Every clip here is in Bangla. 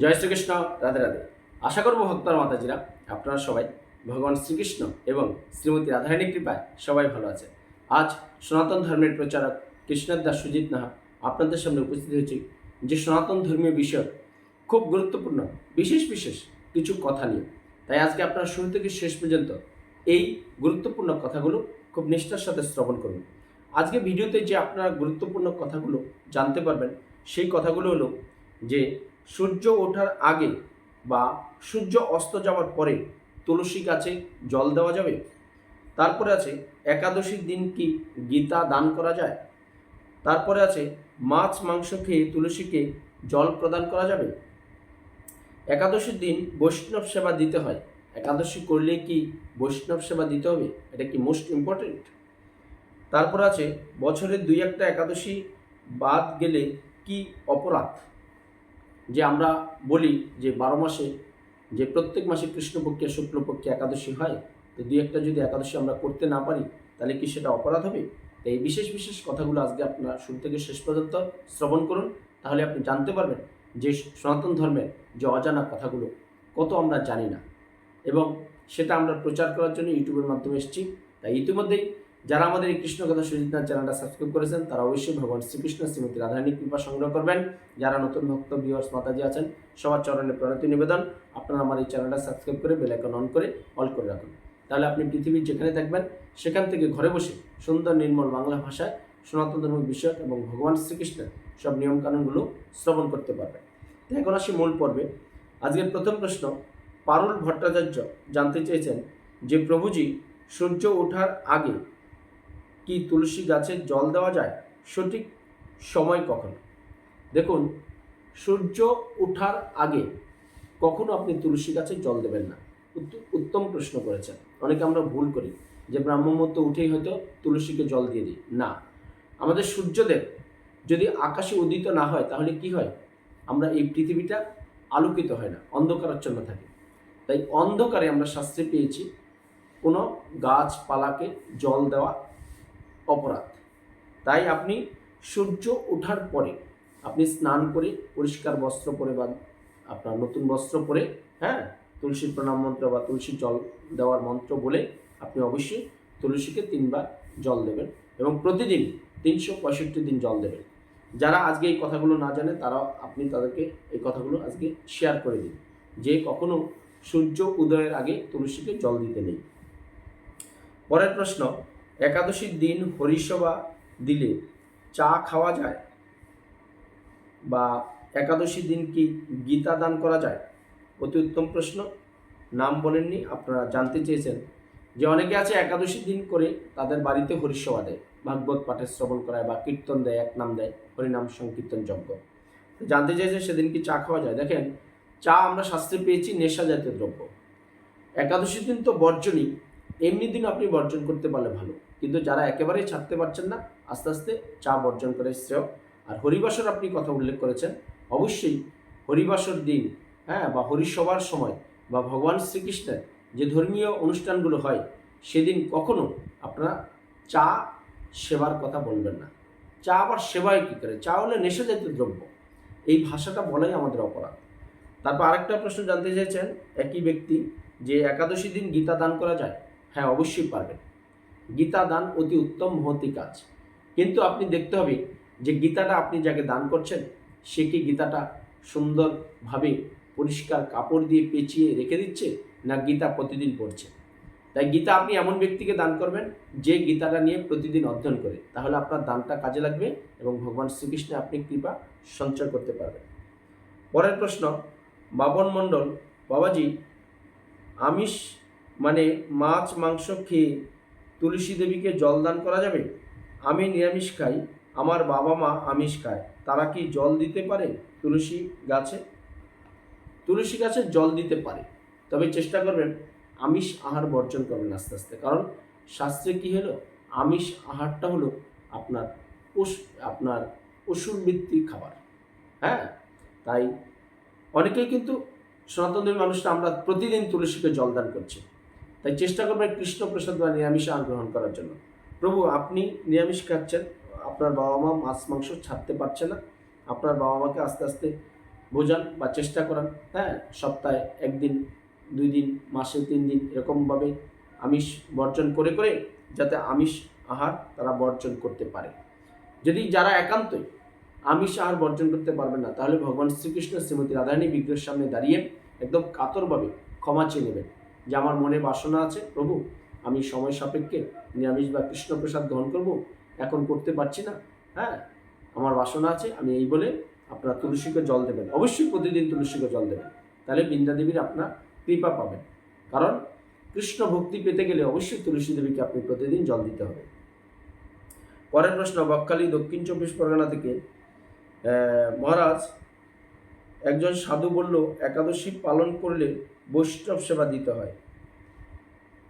জয় শ্রীকৃষ্ণ, রাধে রাধে। আশা করব ভক্তর, মাতাজিরা, আপনারা সবাই ভগবান শ্রীকৃষ্ণ এবং শ্রীমতী রাধারানীর কৃপায় সবাই ভালো আছে আজ সনাতন ধর্মের প্রচারক কৃষ্ণের দাস সুজিত নাহা আপনাদের সামনে উপস্থিত হয়েছি যে সনাতন ধর্মীয় বিষয় খুব গুরুত্বপূর্ণ, বিশেষ বিশেষ কিছু কথা নিয়ে। তাই আজকে আপনারা শুরু থেকে শেষ পর্যন্ত এই গুরুত্বপূর্ণ কথাগুলো খুব নিষ্ঠার সাথে শ্রবণ করুন। আজকে ভিডিওতে যে আপনারা গুরুত্বপূর্ণ কথাগুলো জানতে পারবেন, সেই কথাগুলো হলো যে সূর্য ওঠার আগে বা সূর্য অস্ত যাওয়ার পরে তুলসী গাছে জল দেওয়া যাবে? তারপরে আছে একাদশীর দিন কি গীতা দান করা যায়? তারপরে আছে, মাছ, মাংস খেয়ে তুলসীকে জল প্রদান করা যাবে? একাদশীর দিন বৈষ্ণব সেবা দিতে হয়। একাদশী করলে কি বৈষ্ণব সেবা দিতে হবে? এটা কি মোস্ট ইম্পর্টেন্ট তারপর আছে বছরের দুই একটা একাদশী বাদ গেলে কি অপরাধ? যে আমরা বলি যে বারো মাসে যে প্রত্যেক মাসে কৃষ্ণপক্ষে শুক্লপক্ষে একাদশী হয়, তো দুই একটা যদি একাদশী আমরা করতে না পারি, তাহলে কি সেটা অপরাধ হবে? তো এই বিশেষ বিশেষ কথাগুলো আজকে আপনার শুরু থেকে শেষ পর্যন্ত শ্রবণ করুন, তাহলে আপনি জানতে পারবেন যে সনাতন ধর্মের যে অজানা কথাগুলো কত আমরা জানি না। এবং সেটা আমরা প্রচার করার জন্য ইউটিউবের মাধ্যমে এসেছি, তাই ইতিমধ্যেই যারা আমাদের এই কৃষ্ণ কথা সুজিতার চ্যানেলটা সাবস্ক্রাইব করেছেন, তারা অবশ্যই ভগবান শ্রীকৃষ্ণ শ্রীমতী রাধারানী কৃপা সংগ্রহ করবেন। যারা নতুন ভক্ত ভিউয়ার্স মাতাজি আছেন, সবার চরণে প্রণতি নিবেদন। আপনারা আমার এই চ্যানেলটা সাবস্ক্রাইব করে বেল আইকন অন করে অল করে রাখুন। তাহলে আপনি পৃথিবীর যেখানে থাকবেন, সেখান থেকে ঘরে বসে সুন্দর নির্মল বাংলা ভাষায় সনাতন ধর্ম বিষয় এবং ভগবান শ্রীকৃষ্ণের সব নিয়মকানুনগুলো শ্রবণ করতে পারবেন। তো এখন আসি মূল পর্বে। আজকের প্রথম প্রশ্ন, পারুল ভট্টাচার্য জানতে চেয়েছেন যে প্রভুজি সূর্য ওঠার আগে কি তুলসী গাছে জল দেওয়া যায়? সঠিক সময় কখন? দেখুন, সূর্য ওঠার আগে কখনো আপনি তুলসী গাছে জল দেবেন না। উত্ত- উত্তম প্রশ্ন করেছেন। অনেকে আমরা ভুল করি যে ব্রাহ্মমূর্ত উঠেই হয়তো তুলসীকে জল দিয়ে দিই। না, আমাদের সূর্যদেব যদি আকাশে উদিত না হয় তাহলে কি হয়? আমরা এই পৃথিবীটা আলোকিত হয় না, অন্ধকারাচ্ছন্ন থাকে। তাই অন্ধকারে আমরা শাস্ত্রে পেয়েছি। কোনো গাছপালাকে জল দেওয়া অপরাধ। তাই আপনি সূর্য ওঠার পরে আপনি স্নান করে পরিষ্কার বস্ত্র পরে বা আপনার নতুন বস্ত্র পরে হ্যাঁ তুলসীর প্রণাম মন্ত্র বা তুলসী জল দেওয়ার মন্ত্র বলে আপনি অবশ্যই তুলসীকে তিনবার জল দেবেন এবং প্রতিদিন তিনশো পঁয়ষট্টি দিন জল দেবেন। যারা আজকে এই কথাগুলো না জানে তারা আপনি তাদেরকে এই কথাগুলো আজকে শেয়ার করে দিন। যে কখনো সূর্য উদয়ের আগে তুলসীকে জল দিতে নেই। পরের প্রশ্ন একাদশীর দিন হরিসভা দিলে চা খাওয়া যায়? বা একাদশীর দিন কি গীতা দান করা যায়? অতি উত্তম প্রশ্ন। নাম বলেননি, আপনারা জানতে চেয়েছেন যে অনেকে আছে একাদশীর দিন করে তাদের বাড়িতে হরিসভা দেয়, ভাগবত পাঠের শ্রবণ করায় বা কীর্তন দেয়, এক নাম দেয়, হরিনাম সংকীর্তন যজ্ঞ। জানতে চেয়েছে সেদিন কি চা খাওয়া যায়? দেখেন, চা আমরা শাস্ত্রে পেয়েছি নেশা জাতীয় দ্রব্য। একাদশীর দিন তো বর্জনই, এমনি দিন আপনি বর্জন করতে পারলে ভালো। কিন্তু যারা একেবারেই ছাড়তে পারছেন না, আস্তে আস্তে চা বর্জন করে শ্রেয়। আর হরিবাসর আপনি কথা উল্লেখ করেছেন, অবশ্যই হরিবাসর দিন হ্যাঁ বা হরিসভার সময়, বা ভগবান শ্রীকৃষ্ণের যে ধর্মীয় অনুষ্ঠানগুলো হয়, সেদিন কখনো আপনারা চা সেবার কথা বলবেন না। চা আবার সেবায় কী করে? চা হলে নেশা জাতীয় দ্রব্য। এই ভাষাটা বলাই আমাদের অপরাধ। তারপর আরেকটা প্রশ্ন জানতে চাইছেন একই ব্যক্তি যে একাদশী দিন গীতা দান করা যায়? হ্যাঁ অবশ্যই পারবেন। গীতা দান অতি উত্তম মহতি কাজ। কিন্তু আপনি দেখতে হবে যে গীতাটা আপনি যাকে দান করছেন, সে কি গীতাটা সুন্দরভাবে পরিষ্কার কাপড় দিয়ে পেঁচিয়ে রেখে দিচ্ছে না গীতা প্রতিদিন পড়ছে? তাই গীতা আপনি এমন ব্যক্তিকে দান করবেন যে গীতাটা নিয়ে প্রতিদিন অধ্যয়ন করে। তাহলে আপনার দানটা কাজে লাগবে এবং ভগবান শ্রীকৃষ্ণে আপনি কৃপা সঞ্চয় করতে পারবেন। পরের প্রশ্ন, বাবন মণ্ডল, বাবাজি, আমিষ মানে মাছ, মাংস খেয়ে তুলসী দেবীকে জল দান করা যাবে? আমি নিরামিষ খাই, আমার বাবা মা আমিষ খায়, তারা কি জল দিতে পারে তুলসী গাছে? তুলসী গাছে জল দিতে পারে, তবে চেষ্টা করবেন আমিষ আহার বর্জন করবেন আস্তে আস্তে। কারণ শাস্ত্রে কি হলো? আমিষ আহারটা হলো আপনার আপনার পশুর ভিত্তিক খাবার। হ্যাঁ? তাই অনেকেই কিন্তু সনাতন ধর্মী মানুষরা আমরা প্রতিদিন তুলসীকে জলদান করছি। তাই চেষ্টা করবেন কৃষ্ণ প্রসাদ বা নিরামিষ গ্রহণ করার জন্য। প্রভু, আপনি নিরামিষ খাচ্ছেন, আপনার বাবা মা মাছ, মাংস ছাড়তে পারছে না। আপনার বাবা মাকে আস্তে আস্তে বোঝান বা চেষ্টা করান হ্যাঁ? সপ্তাহে একদিন, দুই দিন, মাসে তিন দিন এরকমভাবে আমিষ বর্জন করে করে যাতে আমিষ আহার তারা বর্জন করতে পারে। যদি যারা একান্তই আমিষ আহার বর্জন করতে পারবেন না, তাহলে ভগবান শ্রীকৃষ্ণ শ্রীমতী রাধারানী বিগ্রহের সামনে দাঁড়িয়ে একদম কাতরভাবে ক্ষমা চেয়ে নেবেন। যে আমার মনে বাসনা আছে, প্রভু, আমি সময় সাপেক্ষে নিরামিষ বা কৃষ্ণপ্রসাদ গ্রহণ করব, এখন করতে পারছি না। হ্যাঁ আমার বাসনা আছে, আমি এই বলে আপনার তুলসীকে জল দেবেন। অবশ্যই প্রতিদিন তুলসীকে জল দেবেন। তাহলে বৃন্দা দেবীর আপনার কৃপা পাবেন। কারণ কৃষ্ণ ভক্তি পেতে গেলে অবশ্যই তুলসী দেবীকে আপনি প্রতিদিন জল দিতে হবে। পরের প্রশ্ন, বকখালি দক্ষিণ চব্বিশ পরগনা থেকে মহারাজ একজন সাধু বলল, একাদশী পালন করলে বৈষ্ণব সেবা দিতে হয়।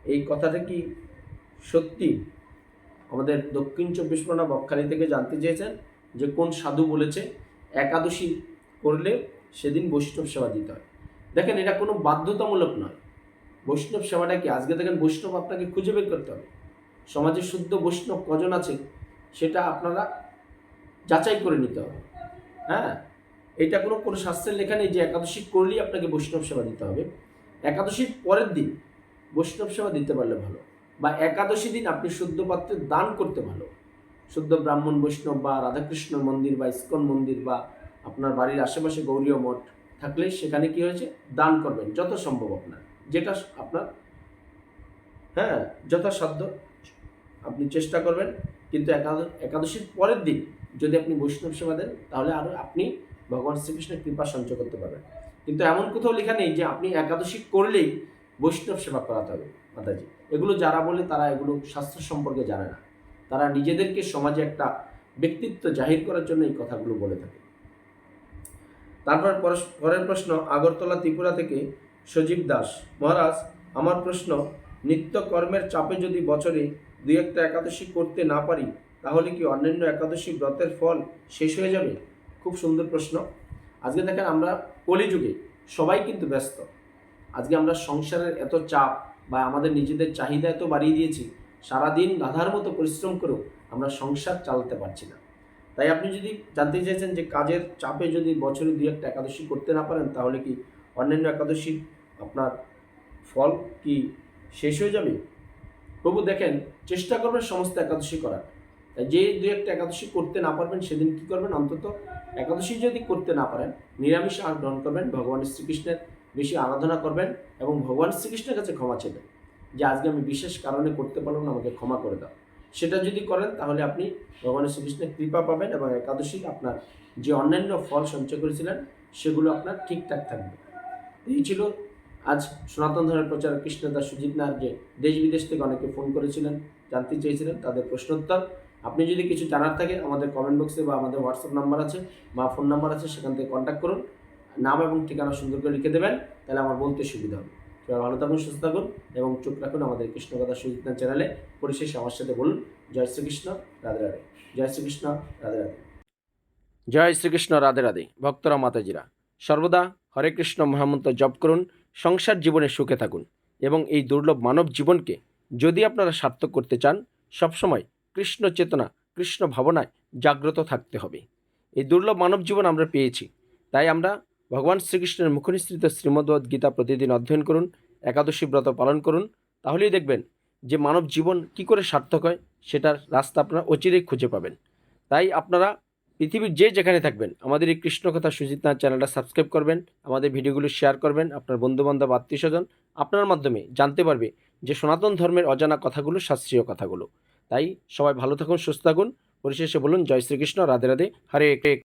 এই কথাটা কি সত্যি? আমাদের দক্ষিণ চব্বিশ পরগনা বকখালি থেকে জানতে চেয়েছেন যে কোন সাধু বলেছে, একাদশী করলে সেদিন বৈষ্ণব সেবা দিতে হয়। দেখেন, এটা কোনো বাধ্যতামূলক নয়। বৈষ্ণব সেবাটা কি? আজকে দেখেন, বৈষ্ণব আপনাকে খুঁজে বের করতে হবে। সমাজে শুদ্ধ বৈষ্ণব কজন আছে, সেটা আপনারা যাচাই করে নিতে হবে। হ্যাঁ? এটা কোনো কোনো শাস্ত্রের লেখা নেই যে একাদশী করলেই আপনাকে বৈষ্ণব সেবা দিতে হবে। একাদশীর পরের দিন বৈষ্ণব সেবা দিতে পারলে ভালো। বা একাদশী দিন আপনি শুদ্ধ পাত্রে দান করতে ভালো। শুদ্ধ ব্রাহ্মণ, বৈষ্ণব বা রাধাকৃষ্ণ মন্দির বা ইস্কন মন্দির বা আপনার বাড়ির আশেপাশে গৌরীয় মঠ থাকলে সেখানে কি হয়েছে? দান করবেন যত সম্ভব আপনার। যেটা আপনার হ্যাঁ যথাসাধ্য আপনি চেষ্টা করবেন। কিন্তু একাদ- একাদশীর পরের দিন যদি আপনি বৈষ্ণব সেবা দেন, তাহলে আরও আপনি ভগবান শ্রীকৃষ্ণের কৃপা সঞ্চয় করতে পারবেন। কিন্তু এমন কোথাও লেখা নেই যে আপনি একাদশী করলেই বৈষ্ণব সেবা করাতে হবে, মাতাজি। এগুলো যারা বলে তারা এগুলো শাস্ত্র সম্পর্কে জানে না। তারা নিজেদেরকে সমাজে একটা ব্যক্তিত্ব জাহির করার জন্য এই কথাগুলো বলে থাকে। তারপর পরের প্রশ্ন, আগরতলা ত্রিপুরা থেকে সজীব দাস, মহারাজ, আমার প্রশ্ন নিত্য কর্মের চাপে যদি বছরে দুই একটা একাদশী করতে না পারি, তাহলে কি অন্যান্য একাদশী ব্রতের ফল শেষ হয়ে যাবে? খুব সুন্দর প্রশ্ন। আজকে দেখেন আমরা কলিযুগে সবাই কিন্তু ব্যস্ত। আজকে আমরা সংসারের এত চাপ বা আমাদের নিজেদের চাহিদা এত বাড়িয়ে দিয়েছি, সারাদিন গাধার মতো পরিশ্রম করেও আমরা সংসার চালাতে পারছি না। তাই আপনি যদি জানতে চাইছেন যে কাজের চাপে যদি বছরে দুই একটা একাদশী করতে না পারেন, তাহলে কি অন্যান্য একাদশী আপনার ফল কি শেষ হয়ে যাবে? প্রভু দেখেন, চেষ্টা করবেন সমস্ত একাদশী করার। যে দুই একটা একাদশী করতে না পারবেন, সেদিন কি করবেন? অন্তত একাদশী যদি করতে না পারেন, নিরামিষ আহার গ্রহণ করবেন, ভগবান শ্রীকৃষ্ণের বেশি আরাধনা করবেন এবং ভগবান শ্রীকৃষ্ণের কাছে ক্ষমা চেবেন যে আজকে আমি বিশেষ কারণে করতে পারলাম না, আমাকে ক্ষমা করে দাও। সেটা যদি করেন, তাহলে আপনি ভগবান শ্রীকৃষ্ণের কৃপা পাবেন এবং একাদশী আপনার যে অন্যান্য ফল সঞ্চয় করেছিলেন, সেগুলো আপনার ঠিকঠাক থাকবে। এই ছিল আজ সনাতন ধর্মের প্রচারক কৃষ্ণদাস সুজিত যে দেশ বিদেশ থেকে অনেকে ফোন করেছিলেন, জানতে চেয়েছিলেন, তাদের প্রশ্নোত্তর। আপনি যদি কিছু জানার থাকে আমাদের কমেন্ট বক্সে বা আমাদের হোয়াটসঅ্যাপ নাম্বার আছে, বা ফোন নাম্বার আছে, সেখান থেকে কন্ট্যাক্ট করুন। নাম এবং ঠিকানা সুন্দর করে লিখে দেবেন, তাহলে আমার বলতে সুবিধা হবে। সবাই ভালো থাকুন, সুস্থ থাকুন এবং চোখ রাখুন আমাদের কৃষ্ণকথা নাথ চ্যানেলে। পরিশেষে আমার সাথে বলুন, জয় শ্রীকৃষ্ণ, রাধে রাধে। জয় শ্রীকৃষ্ণ, রাধে রাধে। জয় শ্রীকৃষ্ণ, রাধে রাধে। ভক্তরা, মাতাজিরা, সর্বদা হরে কৃষ্ণ মহামন্ত্র জপ করুন, সংসার জীবনে সুখে থাকুন এবং এই দুর্লভ মানব জীবনকে যদি আপনারা সার্থক করতে চান, সবসময় কৃষ্ণ চেতনা কৃষ্ণ ভাবনায় জাগ্রত থাকতে হবে। এই দুর্লভ মানব জীবন আমরা পেয়েছি। তাই আমরা ভগবান শ্রীকৃষ্ণের মুখনিসৃত শ্রীমদ্ভগবদ গীতা প্রতিদিন অধ্যয়ন করুন, একাদশী ব্রত পালন করুন, তাহলেই দেখবেন যে মানব জীবন কি করে সার্থক হয় সেটার রাস্তা আপনারা অচিরেই খুঁজে পাবেন। তাই আপনারা পৃথিবীর যে যেখানে থাকবেন, আমাদের এই কৃষ্ণকথা সুজিত নাথ চ্যানেলটা সাবস্ক্রাইব করবেন, আমাদের ভিডিওগুলো শেয়ার করবেন, আপনার বন্ধুবান্ধব আত্মীয় স্বজন আপনার মাধ্যমে জানতে পারবে যে সনাতন ধর্মের অজানা কথাগুলো, শাস্ত্রীয় কথাগুলো। তাই সবাই ভালো থাকুন সুস্থ থাকুন। পরিশেষে বলুন জয় শ্রীকৃষ্ণ রাধে রাধে হরে